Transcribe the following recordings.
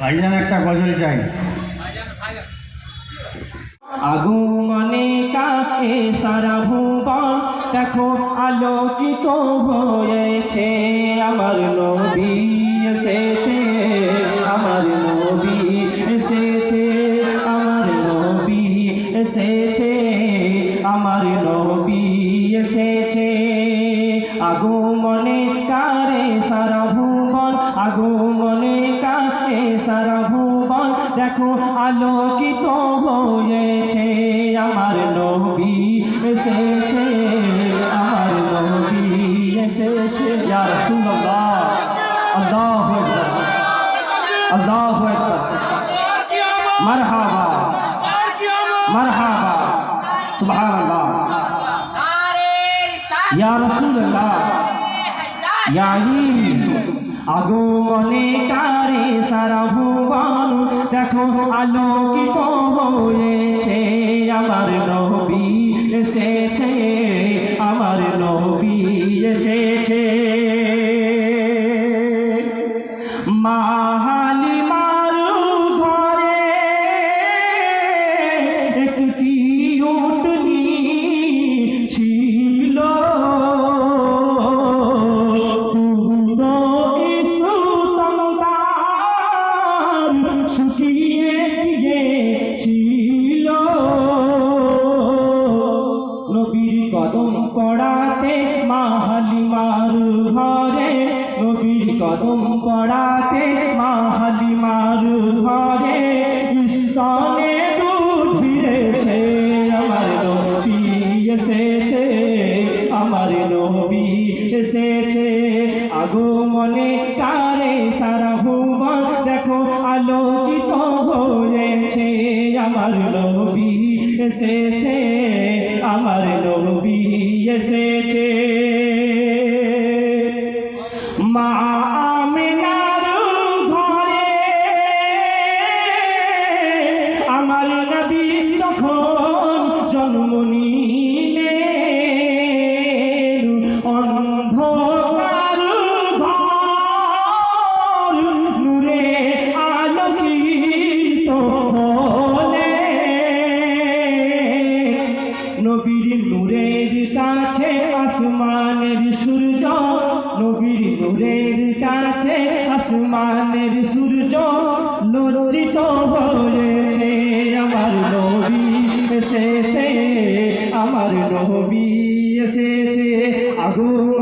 ভাইজান একটা গজল চাই। আগমনে কাকে সারা ভুবন দেখো, আলোকিত হয়েছে, আমার নবী এসেছে, আমার নবী এসেছে, আমার নবী এসেছে, আমার নবী এসেছে। আগমনে কারে সারা ভুবন, আগমনে আলোকিত হয়েছে আমার নবী এসেছে আমার নবী এসেছে ইয়া রাসূলুল্লাহ আল্লাহু আকবার আল্লাহু আকবার মারহাবা মারহাবা সুবহানাল্লাহ ইয়া রাসূলুল্লাহ ইয়া আলী আগমনে কারে সারা ভুবন দেখো আলোকিত হয়েছে আমার নবী এসেছে। পড়াতে মাহালিমার ঘরে, নবীর কদম পড়াতে মাহালিমার ঘরে ইসানে দূর ফিরেছে, আমার নবী এসেছে, আমার নবী এসেছে। আগমনে কারে সারা ভুবন দেখো আলোকিত হয়েছে, আমার নবী এসেছে, আমার নবী এসেছে। নবীর নূরের কাছে আসমানের সূর্য লজ্জিত হয়েছে। আমার নবী এসেছে আমার নবী এসেছে। আগমনে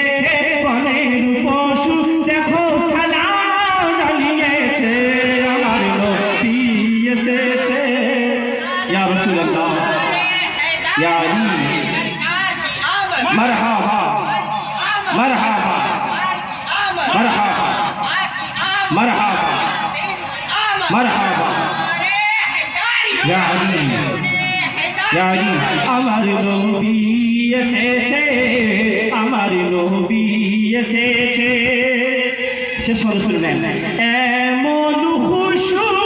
মারহাবা মারহাবা মারহাবা মারহাবা মারহাবা ইয়া আলী জানি আমার নবী এসেছে আমার নবী এসেছে সে সর শুনলেন এমন খুশবু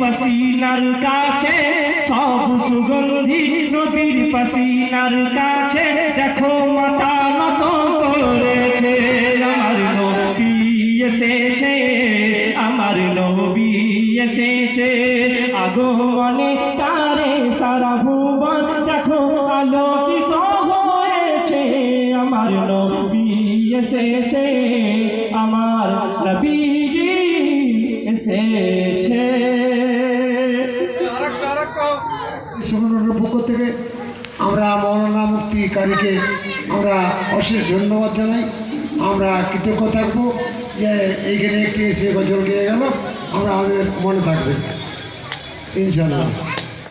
পাসিনার কাছে, সব সুগন্ধি নবীর পাসিনার কাছে, দেখো মাতা নত করেছে, আমার নবী এসেছে, আমার নবী এসেছে। আগমনে কারে সারা ভুবন দেখো, আলোকিত হয়েছে, আমার নবী এসেছে, আমার নবীজি এসেছে। সংগঠনের পক্ষ থেকে আমরা মৌলানা মুক্তিকারীকে আমরা অশেষ ধন্যবাদ জানাই। আমরা কৃতজ্ঞ থাকব যে এইখানে একটি সে গজল গিয়ে গেল। আমরা আমাদের মনে থাকবে। ইনশাল্লাহ